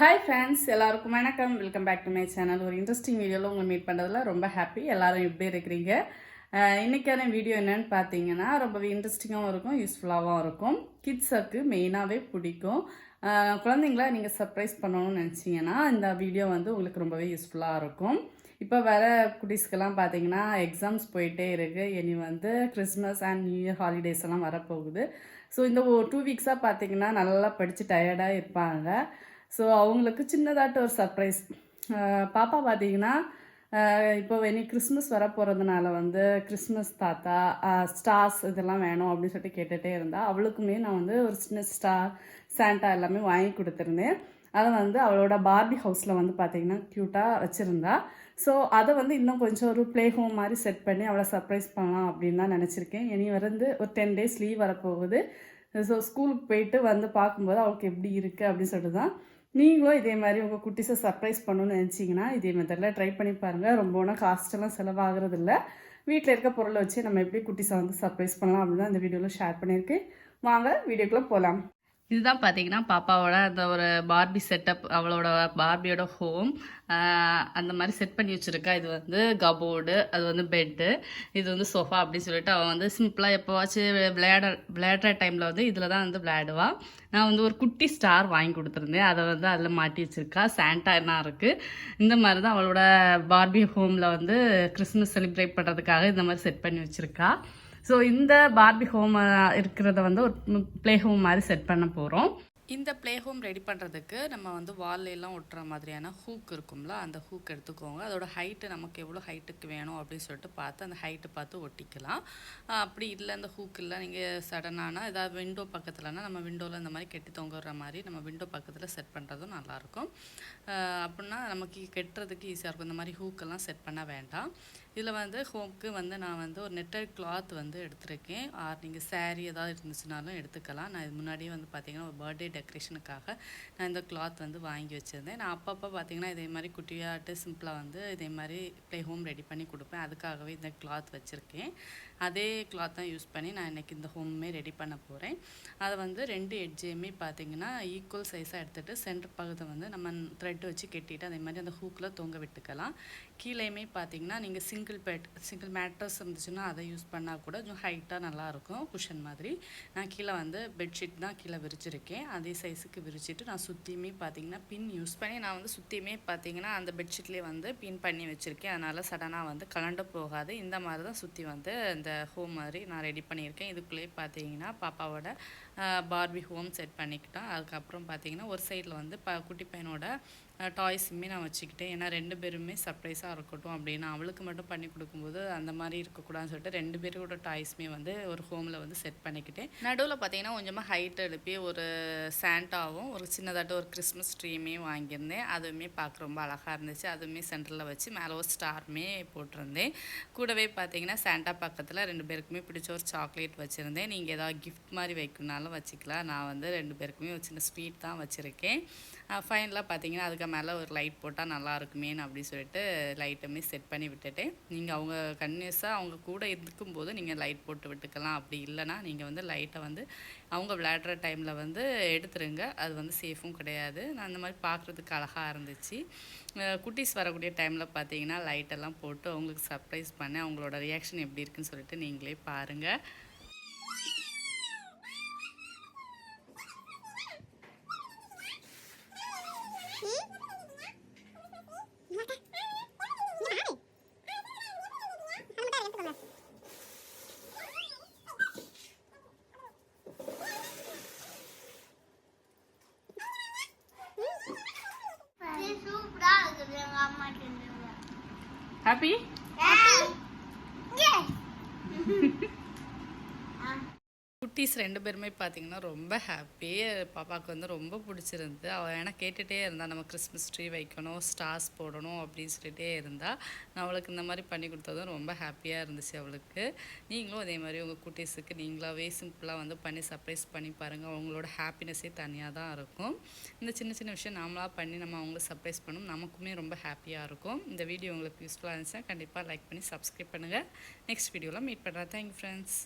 Hi friends எல்லாருக்கும் வணக்கம். Welcome back to my channel ஒரு இன்ட்ரெஸ்டிங் வீடியோவில் உங்களை மீட் பண்ணுறதுல ரொம்ப ஹாப்பி எல்லோரும் எப்படி இருக்கிறீங்க? இன்றைக்கான இன்னைக்கான வீடியோ என்னென்னு பார்த்தீங்கன்னா ரொம்பவே இன்ட்ரெஸ்டிங்காகவும் இருக்கும் யூஸ்ஃபுல்லாகவும் இருக்கும். கிட்ஸுக்கு மெயினாகவே பிடிக்கும். குழந்தைங்கள நீங்கள் சர்ப்ரைஸ் பண்ணணும்னு நினச்சிங்கன்னா இந்த வீடியோ வந்து உங்களுக்கு ரொம்பவே யூஸ்ஃபுல்லாக இருக்கும். இப்போ வர குட்டீஸ்க்கெல்லாம் பார்த்தீங்கன்னா எக்ஸாம்ஸ் போயிட்டே இருக்குது இனி வந்து Christmas and new year holidays எல்லாம் வரப்போகுது. ஸோ இந்த டூ வீக்ஸாக பார்த்தீங்கன்னா நல்லா படித்து டயர்டாக இருப்பாங்க. ஸோ அவங்களுக்கு சின்னதாட்ட ஒரு சர்ப்ரைஸ் பாப்பா பார்த்தீங்கன்னா இப்போ இனி கிறிஸ்மஸ் வர போகிறதுனால வந்து கிறிஸ்மஸ் தாத்தா ஸ்டார்ஸ் இதெல்லாம் வேணும் அப்படின்னு சொல்லிட்டு கேட்டுகிட்டே இருந்தா அவளுக்குமே நான் வந்து ஒரு சின்ன ஸ்டார் சாண்டா எல்லாமே வாங்கி கொடுத்துருந்தேன். அதை வந்து அவளோட பார்பி ஹவுஸில் வந்து பார்த்தீங்கன்னா க்யூட்டாக வச்சுருந்தா. ஸோ அதை வந்து இன்னும் கொஞ்சம் ஒரு ப்ளே ஹோம் மாதிரி செட் பண்ணி அவளை சர்ப்ரைஸ் பண்ணலாம் அப்படின்னு தான் நினச்சிருக்கேன். இனி வந்து ஒரு டென் டேஸ் லீவ் வரப்போகுது. ஸோ ஸ்கூலுக்கு போயிட்டு வந்து பார்க்கும்போது அவளுக்கு எப்படி இருக்குது அப்படின்னு சொல்லிட்டு தான் நீங்களும் இதே மாதிரி உங்கள் குட்டிஸை சர்ப்ரைஸ் பண்ணணும்னு நினச்சிங்கன்னா இதே மெத்தடில் ட்ரை பண்ணி பாருங்கள் ரொம்ப ஒன்றும் காஸ்ட்டெல்லாம் செலவாகிறது இல்லை வீட்டில் இருக்க பொருளை வச்சு நம்ம எப்படி குட்டிஸை வந்து சர்ப்ரைஸ் பண்ணலாம் அப்படின்னு தான் இந்த வீடியோவில் ஷேர் பண்ணியிருக்கேன். வாங்க வீடியோக்குள்ளே போகலாம் இதுதான் பார்த்தீங்கன்னா பாப்பாவோட அந்த ஒரு பார்பி செட்டப் அவளோட பார்பியோட ஹோம் அந்த மாதிரி செட் பண்ணி வச்சுருக்கா. இது வந்து கபோர்டு அது வந்து பெட்டு இது வந்து சோஃபா அப்படின்னு சொல்லிட்டு அவள் வந்து சிம்பிளாக எப்போவாச்சும் விளையாட விளையாடுற டைமில் வந்து இதில் தான் வந்து விளையாடுவாள் நான் வந்து ஒரு குட்டி ஸ்டார் வாங்கி கொடுத்துருந்தேன். அதை வந்து அதில் மாட்டி வச்சுருக்கா. சாண்டா என்ன இருக்குது இந்த மாதிரி தான் அவளோட பார்பி ஹோமில் வந்து கிறிஸ்மஸ் செலிப்ரேட் பண்ணுறதுக்காக இந்த மாதிரி செட் பண்ணி வச்சுருக்கா. ஸோ இந்த பார்பி ஹோம் இருக்கிறத வந்து ஒரு ப்ளே ஹோம் மாதிரி செட் பண்ண போகிறோம் இந்த ப்ளே ஹோம் ரெடி பண்ணுறதுக்கு நம்ம வந்து வால்லையெல்லாம் ஒட்டுற மாதிரியான ஹூக் இருக்கும்ல அந்த ஹூக் எடுத்துக்கோங்க. அதோட ஹைட்டு நமக்கு எவ்வளோ ஹைட்டுக்கு வேணும் அப்படின்னு சொல்லிட்டு பார்த்து அந்த ஹைட்டு பார்த்து ஒட்டிக்கலாம். அப்படி இல்லை அந்த ஹூக் இல்லை நீங்கள் சடனான ஏதாவது விண்டோ பக்கத்தில்னா நம்ம விண்டோவில் இந்த மாதிரி கெட்டி தொங்குற மாதிரி நம்ம விண்டோ பக்கத்தில் செட் பண்ணுறதும் நல்லாயிருக்கும். அப்படின்னா நமக்கு கெட்டுறதுக்கு ஈஸியாக இருக்கும். இந்த மாதிரி ஹூக்கெல்லாம் செட் பண்ண வேண்டாம். இதில் வந்து ஹோம்க்கு வந்து நான் வந்து ஒரு நெட்டட் கிளாத் வந்து எடுத்திருக்கேன். ஆர் நீங்கள் சேரீ ஏதாவது இருந்துச்சுனாலும் எடுத்துக்கலாம். நான் இது முன்னாடியே வந்து பார்த்தீங்கன்னா ஒரு பர்த்டே டெக்கரேஷனுக்காக நான் இந்த கிளாத் வந்து வாங்கி வச்சுருந்தேன். நான் அப்பப்போ பார்த்தீங்கன்னா இதே மாதிரி குட்டியாட்டு சிம்பிளாக வந்து இதே மாதிரி ப்ளே ஹோம் ரெடி பண்ணி கொடுப்பேன். அதுக்காகவே இந்த கிளாத் வச்சுருக்கேன். அதே கிளாத் தான் யூஸ் பண்ணி நான் இன்றைக்கி இந்த ஹோம்மே ரெடி பண்ண போகிறேன் அதை வந்து ரெண்டு எட்ஜையுமே பார்த்தீங்கன்னா ஈக்குவல் சைஸாக எடுத்துகிட்டு சென்டர் பக்கத்தை வந்து நம்ம த்ரெட் வச்சு கெட்டிட்டு அதே மாதிரி அந்த ஹூக்கில் தொங்க விட்டுக்கலாம். கீழேயுமே பார்த்தீங்கன்னா நீங்கள் சிங்கிள் பெட் சிங்கிள் மேட்ரஸ் இருந்துச்சுன்னா அதை யூஸ் பண்ணால் கூட கொஞ்சம் ஹைட்டாக நல்லாயிருக்கும் குஷன் மாதிரி. நான் கீழே வந்து பெட்ஷீட் தான் கீழே விரிச்சிருக்கேன். அதே சைஸுக்கு விரிச்சிட்டு நான் சுற்றியுமே பார்த்தீங்கன்னா பின் யூஸ் பண்ணி நான் வந்து சுற்றியுமே பார்த்தீங்கன்னா அந்த பெட்ஷீட்லேயே வந்து பின் பண்ணி வச்சுருக்கேன். அதனால் சடனாக வந்து கலண்டு போகாது. இந்த மாதிரி தான் சுற்றி வந்து இந்த ஹோம் மாதிரி நான் ரெடி பண்ணியிருக்கேன். இதுக்குள்ளேயே பார்த்தீங்கன்னா பாப்பாவோட பார்பி ஹோம் செட் பண்ணிக்கிட்டோம். அதுக்கப்புறம் பார்த்தீங்கன்னா ஒரு சைடில் வந்து ப குட்டி பையனோட டாய்ஸுமே நான் வச்சுக்கிட்டேன். ஏன்னா ரெண்டு பேருமே சர்ப்ரைஸாக இருக்கட்டும் அப்படின்னு அவளுக்கு மட்டும் பண்ணி கொடுக்கும்போது அந்த மாதிரி இருக்கக்கூடாதுன்னு சொல்லிட்டு ரெண்டு பேரோட டாய்ஸுமே வந்து ஒரு ஹோமில் வந்து செட் பண்ணிக்கிட்டேன். நடுவில் பார்த்தீங்கன்னா கொஞ்சமாக ஹைட் எழுப்பி ஒரு சாண்டாவும் ஒரு சின்னதாட்ட ஒரு கிறிஸ்மஸ் ட்ரீமே வாங்கியிருந்தேன். அதுவுமே பார்க்க ரொம்ப அழகாக இருந்துச்சு. அதுவுமே சென்டரில் வச்சு மேலே ஒரு ஸ்டாருமே போட்டிருந்தேன். கூடவே பார்த்தீங்கன்னா சாண்டா பக்கத்தில் ரெண்டு பேருக்குமே பிடிச்ச ஒரு சாக்லேட் வச்சுருந்தேன். நீங்கள் ஏதாவது கிஃப்ட் மாதிரி வைக்கணுனாலும் வச்சுக்கலாம். நான் வந்து ரெண்டு பேருக்குமே ஒரு சின்ன ஸ்வீட் தான் வச்சுருக்கேன். ஃபைனலாக பார்த்தீங்கன்னா அதுக்கு மேலே ஒரு லைட் போட்டால் நல்லா இருக்குமேன்னு அப்படி சொல்லிட்டு லைட்டுமே செட் பண்ணி விட்டுட்டேன் நீங்கள் அவங்க கன்யூஸாக அவங்க கூட இருக்கும்போது நீங்கள் லைட் போட்டு விட்டுக்கலாம். அப்படி இல்லைன்னா நீங்கள் வந்து லைட்டை வந்து அவங்க விளையாடுற டைமில் வந்து எடுத்துருங்க. அது வந்து சேஃபும் கிடையாது. நான் அந்த மாதிரி பார்க்குறதுக்கு அழகாக இருந்துச்சு. குட்டீஸ் வரக்கூடிய டைமில் பார்த்தீங்கன்னா லைட்டெல்லாம் போட்டு அவங்களுக்கு சர்ப்ரைஸ் பண்ணேன் அவங்களோட ரியாக்ஷன் எப்படி இருக்குன்னு சொல்லிட்டு நீங்களே பாருங்கள் ஹாப்பி குட்டீஸ் ரெண்டு பேருமே பார்த்தீங்கன்னா ரொம்ப ஹாப்பி பாப்பாவுக்கு வந்து ரொம்ப பிடிச்சிருந்து அவள் ஏன்னா கேட்டுகிட்டே இருந்தா நம்ம கிறிஸ்மஸ் ட்ரீ வைக்கணும் ஸ்டார்ஸ் போடணும் அப்படின்னு சொல்லிட்டே இருந்தா நான் அவளுக்கு இந்த மாதிரி பண்ணி கொடுத்ததும் ரொம்ப ஹாப்பியாக இருந்துச்சு அவளுக்கு. நீங்களும் அதே மாதிரி உங்கள் குட்டீஸுக்கு நீங்களாகவே சிம்பிளாக வந்து பண்ணி சர்ப்ரைஸ் பண்ணி பாருங்கள் அவங்களோட ஹாப்பினஸ்ஸே தனியாக தான் இருக்கும். இந்த சின்ன சின்ன விஷயம் நாமளாக பண்ணி நம்ம அவங்கள சர்ப்ரைஸ் பண்ணணும் நமக்குமே ரொம்ப ஹாப்பியாக இருக்கும். இந்த வீடியோ உங்களுக்கு யூஸ்ஃபுல்லாக இருந்துச்சுன்னா கண்டிப்பாக லைக் பண்ணி சப்ஸ்கிரைப் பண்ணுங்கள் நெக்ஸ்ட் வீடியோவில் மீட் பண்ணுறேன் தேங்க்யூ ஃப்ரெண்ட்ஸ்